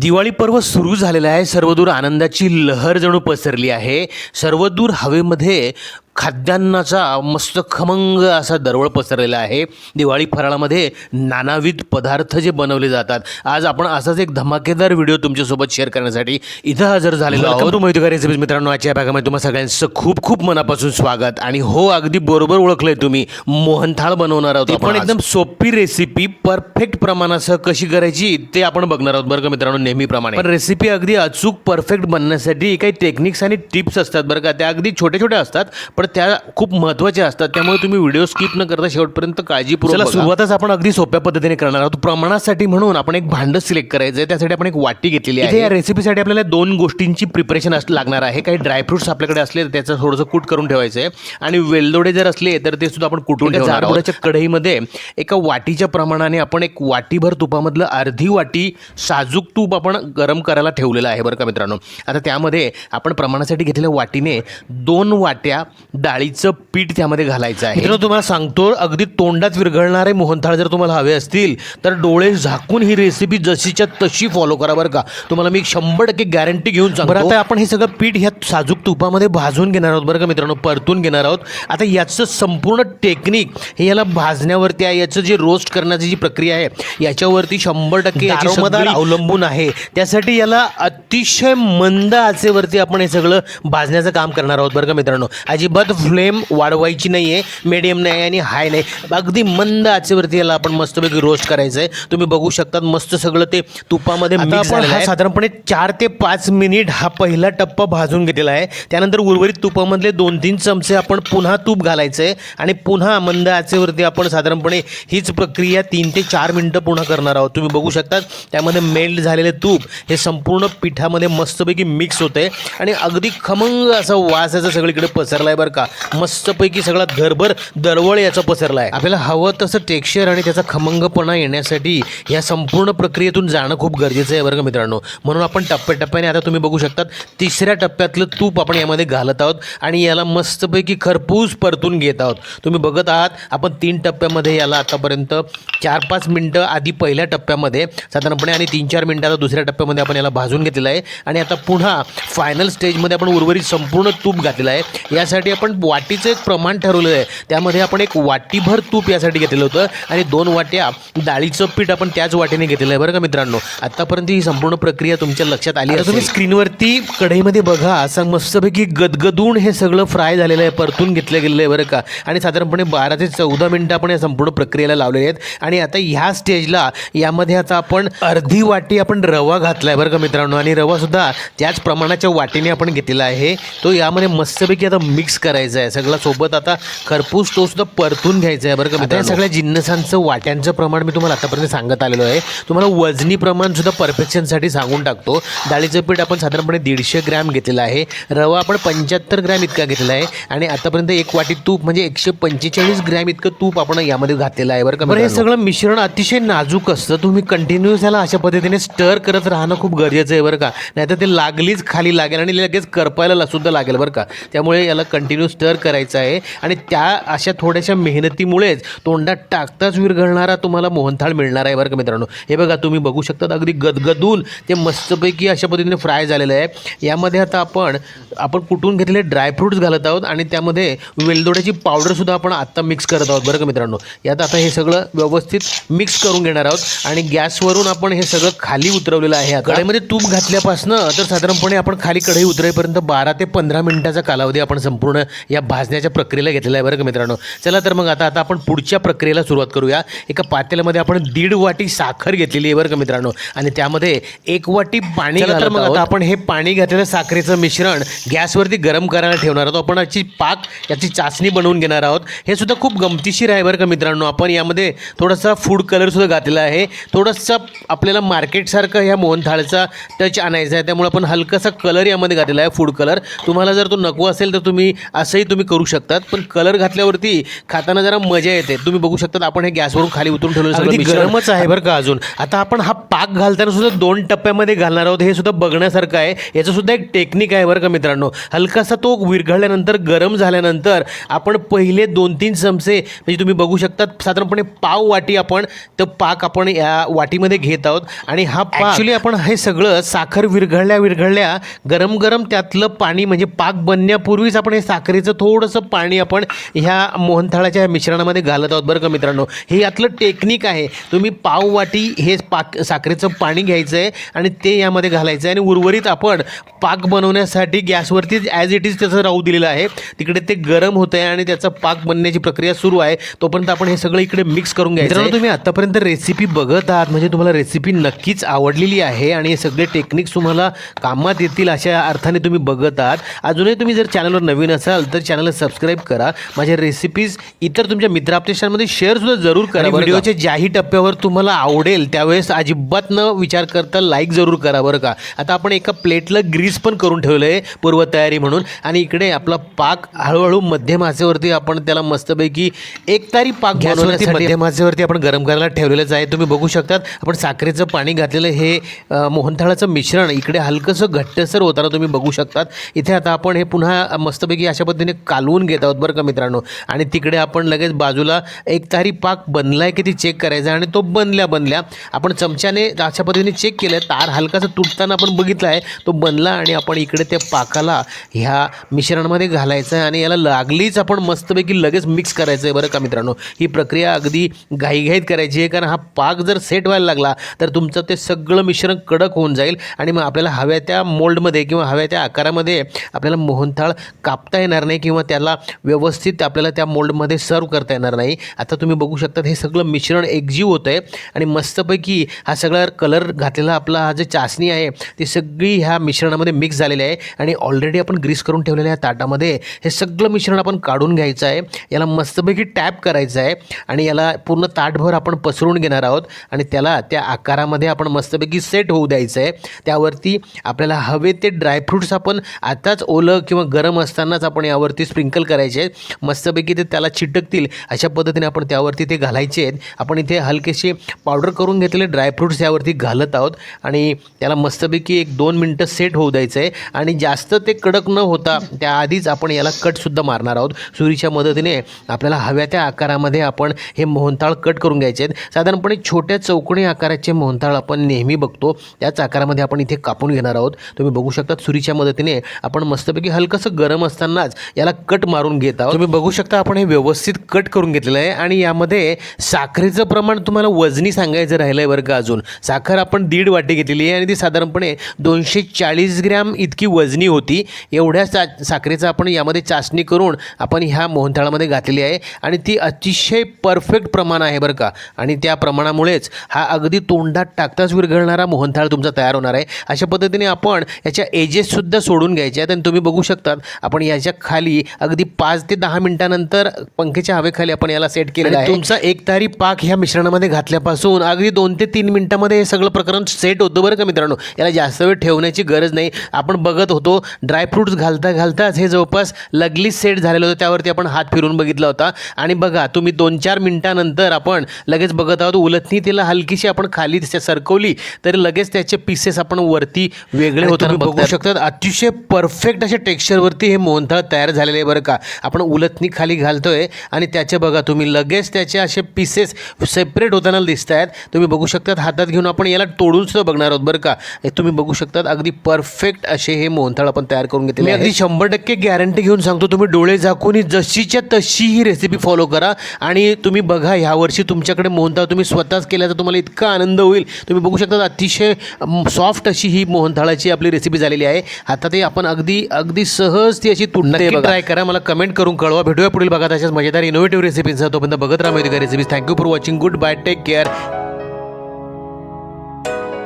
दिवाळी पर्व सुरू झालेलं आहे. सर्वदूर आनंदाची लहर जणू पसरली आहे. सर्वदूर हवेमध्ये खाद्यान्नाचा मस्त खमंग असा दरवळ पसरलेला आहे. दिवाळी फराळामध्ये नानाविध पदार्थ जे बनवले जातात. आज आपण असाच एक धमाकेदार व्हिडिओ तुमच्यासोबत शेअर करण्यासाठी इथं हजर झालेलो आहोत. टू माहिती रेसिपीज मित्रांनो आजच्या भागामध्ये तुम्हाला सगळ्यांचं खूप खूप मनापासून स्वागत. आणि हो अगदी बरोबर ओळखलंय तुम्ही. मोहनथाळ बनवणार आहोत आपण एकदम सोपी रेसिपी परफेक्ट प्रमाणासह कशी करायची ते आपण बघणार आहोत. बरं का मित्रांनो नेहमीप्रमाणे. पण रेसिपी अगदी अचूक परफेक्ट बनण्यासाठी काही टेक्निक्स आणि टिप्स असतात. बरं का? त्या अगदी छोट्या छोट्या असतात. पण त्या खूप महत्त्वाच्या असतात. त्यामुळे तुम्ही व्हिडिओ स्किप न करता शेवटपर्यंत काळजीपूर्वक. सुरुवातच आपण अगदी सोप्या पद्धतीने करणार आहोत. प्रमाणासाठी म्हणून आपण एक भांडं सिलेक्ट करायचं आहे त्यासाठी आपण एक वाटी घेतलेली आहे या रेसिपीसाठी आपल्याला दोन गोष्टींची प्रिपरेशन लागणार आहे. काही ड्रायफ्रुट्स आपल्याकडे असले तर त्याचं थोडंसं कूट करून ठेवायचं आहे आणि वेलदोडे जर असले तर ते सुद्धा आपण कुटून आहोत. कढईमध्ये एका वाटीच्या प्रमाणाने आपण एक वाटीभर तुपामधलं अर्धी वाटी साजूक तूप आपण गरम करायला ठेवलेलं आहे बरं का मित्रांनो. आता त्यामध्ये आपण प्रमाणासाठी घेतलेल्या वाटीने दोन वाट्या डाळीचं पीठ त्यामध्ये घालायचं आहे. मित्रांनो तुम्हाला सांगतो अगदी तोंडात विरघळणारे मोहनथाळ जर तुम्हाला हवे असतील तर डोळे झाकून ही रेसिपी जशीच्या तशी फॉलो करा बरं का. तुम्हाला मी शंभर टक्के गॅरंटी घेऊन सांगतो. बरं आता आपण हे सगळं पीठ ह्या साजूक तुपामध्ये भाजून घेणार आहोत बरं का मित्रांनो परतून घेणार आहोत. आता याचं संपूर्ण टेक्निक हे याला भाजण्यावरती आहे याचं जे रोस्ट करण्याची जी प्रक्रिया आहे याच्यावरती शंभर टक्के अवलंबून आहे. त्यासाठी याला अतिशय मंद आचेवरती आपण हे सगळं भाजण्याचं काम करणार आहोत बरं का मित्रांनो. अजिबात फ्लेम वाढवायची नाही आहे मिडियम नाही आणि हाय नाही. अगदी मंद आचेवरती याला आपण मस्तपैकी रोस्ट करायचं आहे तुम्ही बघू शकतात मस्त सगळं ते तुपामध्ये साधारणपणे चार ते पाच मिनिट हा पहिला टप्पा भाजून घेतलेला आहे. त्यानंतर उर्वरित तुपामधले दोन तीन चमचे आपण पुन्हा तूप घालायचं आहे आणि पुन्हा मंद आचेवरती आपण साधारणपणे हीच प्रक्रिया तीन ते चार मिनटं पुन्हा करणार आहोत. तुम्ही बघू शकतात त्यामध्ये मेल्ट झालेले तूप हे संपूर्ण पिठामध्ये मस्तपैकी मिक्स होते आणि अगदी खमंग असा वास याचा सगळीकडे पसरला आहे बरं का मस्तपैकी सगळा घरभर दरवळ याचा पसरला आहे आपल्याला हवं तसं टेक्स्चर आणि त्याचा खमंगपणा येण्यासाठी या संपूर्ण प्रक्रियेतून जाणं खूप गरजेचं आहे बरं का मित्रांनो. म्हणून आपण टप्प्याटप्प्याने आता तुम्ही बघू शकतात तिसऱ्या टप्प्यातलं तूप आपण यामध्ये घालत आहोत आणि याला मस्तपैकी खरपूस परतून घेत आहोत. तुम्ही बघत आहात आपण तीन टप्प्यामध्ये याला आतापर्यंत चार पाच मिनटं आधी पहिल्या टप्प्यामध्ये साधारणपणे आणि तीन चार मिनटं आता दुसऱ्या टप्प्यामध्ये आपण याला भाजून घेतलेलं आहे. आणि आता पुन्हा फायनल स्टेजमध्ये आपण उर्वरित संपूर्ण तूप घातलेलं आहे. यासाठी आपण वाटीचं एक प्रमाण ठरवलेलं आहे. त्यामध्ये आपण एक वाटीभर तूप यासाठी घेतलेलं होतं आणि दोन वाट्या डाळीचं पीठ आपण त्याच वाटीने घेतलेलं आहे बरं का मित्रांनो. आतापर्यंत ही संपूर्ण प्रक्रिया तुमच्या लक्षात आली तुम्ही स्क्रीनवरती कढईमध्ये बघा असं मस्तपैकी गदगदून हे सगळं फ्राय झालेलं आहे परतून घेतलं गेलेलं आहे बरं का. आणि साधारणपणे बारा ते चौदा मिनटं आपण या संपूर्ण प्रक्रियेला लावलेले आहेत. आणि आता ह्या स्टेजला यामध्ये आता आपण अर्धी वाटी आपण रवा घातला आहे बरं का मित्रांनो. आणि रवा सुद्धा त्याच प्रमाणाच्या वाटीने आपण घेतलेला आहे. तो यामध्ये मस्तपैकी आता मिक्स करायचा आहे सगळा सोबत आता खरपूस तो सुद्धा परतून घ्यायचा आहे बरं का आता या सगळ्या जिन्नसांचं वाट्यांचं प्रमाण मी तुम्हाला आतापर्यंत सांगत आलेलो आहे. तुम्हाला वजनी प्रमाण सुद्धा परफेक्शनसाठी सांगून टाकतो. डाळीचं पीठ आपण साधारणपणे दीडशे ग्रॅम घेतलेला आहे. रवा आपण पंच्याहत्तर ग्रॅम इतका घेतलेला आहे. आणि आतापर्यंत एक वाटी तूप म्हणजे एकशे पंचेचाळीस ग्रॅम इतकं तूप आपण यामध्ये घातलेलं आहे बरं का बरं हे सगळं मिश्रण अतिशय नाजूक असतं. तुम्ही कंटिन्युअस याला अशा पद्धतीने स्टर करत राहणं खूप गरजेचं आहे बरं का. नाहीतर ते लागलीच खाली लागेल आणि लगेच करपायला सुद्धा लागेल बरं का. त्यामुळे याला कंटिन्यू स्टर करायचा आहे आणि त्या अशा थोड्याशा मेहनतीमुळेच तोंडात टाकताच विरघळणारा तुम्हाला मोहनथाळ मिळणार आहे बरं का मित्रांनो. हे बघा तुम्ही बघू शकता अगदी गदगदून ते मस्तपैकी अशा पद्धतीने फ्राय झालेलं आहे. यामध्ये आता आपण आपण कुठून घेतलेले ड्रायफ्रुट्स घालत आहोत आणि त्यामध्ये वेलदोड्याची पावडरसुद्धा आपण आत्ता मिक्स करत आहोत बरं का मित्रांनो. यात आता हे सगळं व्यवस्थित मिक्स करून घेणार आहोत आणि गॅसवरून आपण हे सगळं खाली उतरवलेलं आहे आता. कढईमध्ये तूप घातल्यापासनं तर साधारणपणे आपण खाली कढई उतरेपर्यंत बारा ते पंधरा मिनिटाचा कालावधी आपण संपूर्ण या भाजण्याच्या प्रक्रियेला घेतलेला आहे बरं का मित्रांनो. चला तर मग आता आता आपण पुढच्या प्रक्रियेला सुरुवात करूया. एका पातेल्यामध्ये आपण दीड वाटी साखर घेतलेली आहे बरं का मित्रांनो. आणि त्यामध्ये एक वाटी पाणी चला तर मग आता आपण हे पाणी घातलेलं साखरेचं मिश्रण गॅसवरती गरम करायला ठेवणार आहोत. आपण याची पाक याची चाचणी बनवून घेणार आहोत. हे सुद्धा खूप गमतीशीर आहे बरं का मित्रांनो. आपण यामध्ये थोडासा फूड कलरसुद्धा घातलेला आहे. थोडंसं आपल्याला मार्केटसारखं ह्या मोहनथाळचा टच आणायचा आहे. त्यामुळे आपण हलकासा कलर यामध्ये घातलेला आहे फूड कलर तुम्हाला जर तो नको असेल तर तुम्ही असंही तुम्ही करू शकतात पण कलर घातल्यावरती खाताना जरा मजा येते. तुम्ही बघू शकता आपण हे गॅसवरून खाली उतरून ठेवलं. गरमच आहे बरं का अजून. आता आपण हा पाक घालताना सुद्धा दोन टप्प्यामध्ये घालणार आहोत हे सुद्धा बघण्यासारखं आहे. याचं सुद्धा एक टेक्निक आहे बरं का मित्रांनो. हलकासा तो विरघळल्यानंतर गरम झाल्यानंतर आपण पहिले दोन तीन चमचे म्हणजे तुम्ही बघू शकता साधारणपणे पाव वाटी आपण तो पाक आपण या वाटीमध्ये घेत आहोत. आणि हा ॲक्च्युली आपण हे सगळं साखर विरघळल्या विरघळल्या गरम गरम त्यातलं पाणी म्हणजे पाक बनण्यापूर्वीच आपण हे साखरेचं थोडंसं पाणी आपण ह्या मोहनथाळाच्या मिश्रणामध्ये घालत आहोत बरं का मित्रांनो? हे यातलं टेक्निक आहे. तुम्ही पाव वाटी हे पाक साखरेचं पाणी घ्यायचं आहे आणि ते यामध्ये घालायचं आहे आणि उर्वरित आपण पाक बनवण्यासाठी गॅसवरतीच ॲज इट इज त्याचं राहू दिलेलं आहे. तिकडे ते गरम होत आहे आणि त्याचा पाक बनण्याची प्रक्रिया सुरू आहे. तोपर्यंत आपण हे सगळं इकडे मिक्स करून घ्यायचं तुम्ही आतापर्यंत रेसिपी बघत आहात. म्हणजे तुम्हाला रेसिपी नक्कीच आवडलेली आहे आणि हे सगळे टेक्निक्स तुम्हाला कामात येतील अशा अर्थाने तुम्ही बघत आहात. अजूनही तुम्ही जर चॅनलवर नवीन असाल तर चॅनलला सबस्क्राईब करा. माझ्या रेसिपीज इतर तुमच्या मित्राप्टेशांमध्ये शेअर सुद्धा जरूर करा व्हिडिओच्या ज्याही टप्प्यावर तुम्हाला आवडेल त्यावेळेस अजिबात न विचार करता लाईक जरूर करा बरं का. आता आपण एका प्लेटला ग्रीस पण करून ठेवलं आहे पूर्वतयारी म्हणून. आणि इकडे आपला पाक हळूहळू मध्यम आचेवरती आपण त्याला मस्तपैकी एक तारी पाक बनवण्यासाठी मध्यम आचेवरती आपण गरम करायला ठेवलेलंच आहे. तुम्ही बघू शकतात आपण साखरेचं पाणी घातलेलं हे मोहनथाळाचं मिश्रण इकडे हलकंसं घट्टसर होताना तुम्ही बघू शकतात. इथे आता आपण हे पुन्हा मस्तपैकी अशा पद्धतीने कालवून घेत आहोत बरं का मित्रांनो? आणि तिकडे आपण लगेच बाजूला एक तारी पाक बनला आहे की ती चेक करायचा आणि तो बनल्या बनल्या आपण चमच्याने अशा पद्धतीने चेक केलं तार हलकासा तुटताना आपण बघितला आहे. तो बनला आणि आपण इकडे त्या पाकाला ह्या मिश्रणामध्ये घालायचं आहे आणि याला लागलीच आपण मस्तपैकी लगेच मिक्स करायचं आहे बरं का मित्रांनो? ही प्रक्रिया अगदी घाईघाईत करायची आहे. कारण हा पाक जर सेट व्हायला लागला तर तुमचं ते सगळं मिश्रण कडक होऊन जाईल आणि मग आपल्याला हव्या त्या मोल्डमध्ये किंवा हव्या त्या आकारामध्ये आपल्याला मोहनथाळ कापता येणार नाही किंवा त्याला व्यवस्थित आपल्याला त्या मोल्डमध्ये सर्व करता येणार नाही. आता तुम्ही बघू शकता हे सगळं मिश्रण एकजीव होतं आहे आणि मस्तपैकी हा सगळा कलर घातलेला आपला हा जे चाचणी आहे ती सगळी ह्या मिश्रणामध्ये मिक्स झालेली आहे आणि ऑलरेडी आपण ग्रीस करून ठेवलेल्या ह्या ताटामध्ये हे सगळं मिश्रण आपण काढून घ्यायचं आहे. याला मस्तपैकी टॅप करायचं आहे आणि याला पूर्ण ताटभर आपण पसरून घेणार आहोत आणि त्याला त्या आकारामध्ये आपण मस्तपैकी सेट होऊ द्यायचं आहे. त्यावरती आपल्याला हवे ते ड्रायफ्रूट्स आपण आताच ओलं किंवा गरम असतानाच आपण यावरती स्प्रिंकल करायचे आहेत. मस्तपैकी ते त्याला चिटकतील. अशा पद्धतीने आपण त्यावरती ते घालायचे आहेत. आपण इथे हलकेसे पावडर करून घेतलेले ड्रायफ्रूट्स यावरती घालत आहोत. आणि त्याला मस्तपैकी एक दोन मिनटं सेट होऊ द्यायचं आहे आणि जास्त ते कडक न होता त्याआधीच आपण याला कटसुद्धा मारणार आहोत. सुरीच्या मदतीने आपल्याला हव्या त्या आकारामध्ये आपण हे मोहनताळ कट करून घ्यायचे आहेत. साधारणपणे छोट्या चौकणी आकाराचे मोहनताळ आपण नेहमी बघतो. त्याच आकारामध्ये आपण इथे कापून घेणार आहोत. तुम्ही बघू शकता सुरीच्या मदतीने आपण मस्तपैकी हलकंसं गरम असताना असतानाच याला कट मारून घेत आहोत. तुम्ही बघू शकता आपण हे व्यवस्थित कट करून घेतलेलं आहे आणि यामध्ये साखरेचं प्रमाण तुम्हाला वजनी सांगायचं राहिलं आहे बरं का अजून. साखर आपण दीड वाटी घेतलेली आहे आणि ती साधारणपणे दोनशे चाळीस ग्रॅम इतकी वजनी होती. एवढ्या सा साखरेचं आपण यामध्ये चाचणी करून आपण ह्या मोहनथाळामध्ये घातलेली आहे आणि ती अतिशय परफेक्ट प्रमाण आहे बरं का. आणि त्या प्रमाणामुळेच हा अगदी तोंडात टाकताच विरघळणारा मोहनथाळ तुमचा तयार होणार आहे. अशा पद्धतीने आपण याच्या एजेससुद्धा सोडून घ्यायच्या आहेत आणि तुम्ही बघू शकतात आपण याच्या खाली अगदी पाच ते दहा मिनिटानंतर पंखेच्या हवेखाली आपण याला सेट केलेला आहे. तुमचा एक तारी पाक ह्या मिश्रणामध्ये घातल्यापासून अगदी दोन ते तीन मिनिटामध्ये हे सगळं प्रकरण सेट होतं बरं का मित्रांनो? याला जास्त वेळ ठेवण्याची गरज नाही. आपण बघत होतो ड्रायफ्रूट्स घालता घालताच हे जवळपास लगलीच सेट झालेलं होतं. त्यावरती आपण हात फिरून बघितला होता. आणि बघा तुम्ही दोन चार मिनिटानंतर आपण लगेच बघत आहोत उलटणी तिला हलकीशी आपण खाली सरकवली तरी लगेच त्याचे पीसेस आपण वरती वेगळे होताना बघू शकतात अतिशय परफेक्ट अशा टेक्स्चरवरती हे मोहनथाळ तयार झालेले आहे बरं का? आपण उलटणी खाली घालतोय आणि त्याचे बघा तुम्ही लगेच त्याचे असे पीसेस सेपरेट होताना दिसत आहेत. तुम्ही बघू शकतात हातात घेऊन आपण याला तोडून सुद्धा बघणार आहोत बरं का? तुम्ही बघू शकतात अगदी परफेक्ट असे हे मोहनथाळ आपण तयार करून घेतले अगदी शंभर टक्के गॅरंटी घेऊन सांगतो तुम्ही डोळे झाकून जशीच्या तशी ही रेसिपी फॉलो करा आणि तुम्ही बघा ह्या वर्षी तुमच्याकडे मोहनथाळ तुम्ही स्वतःच केल्याचा तुम्हाला इतका आनंद होईल. तुम्ही बघू शकता अतिशय सॉफ्ट अशी ही मोहनथाळाची आपली रेसिपी झालेली आहे. आता ते आपण अगदी अगदी सहज ती अशी तुडणार ट्राय करा. मला कमेंट करून कळवा. भेटूया पुढील बघा तशाच मजेदार इनोव्हेटिव्ह रेसिपीचा तोपर्यंत बघत राहा माहिती recipes thank you for watching goodbye take care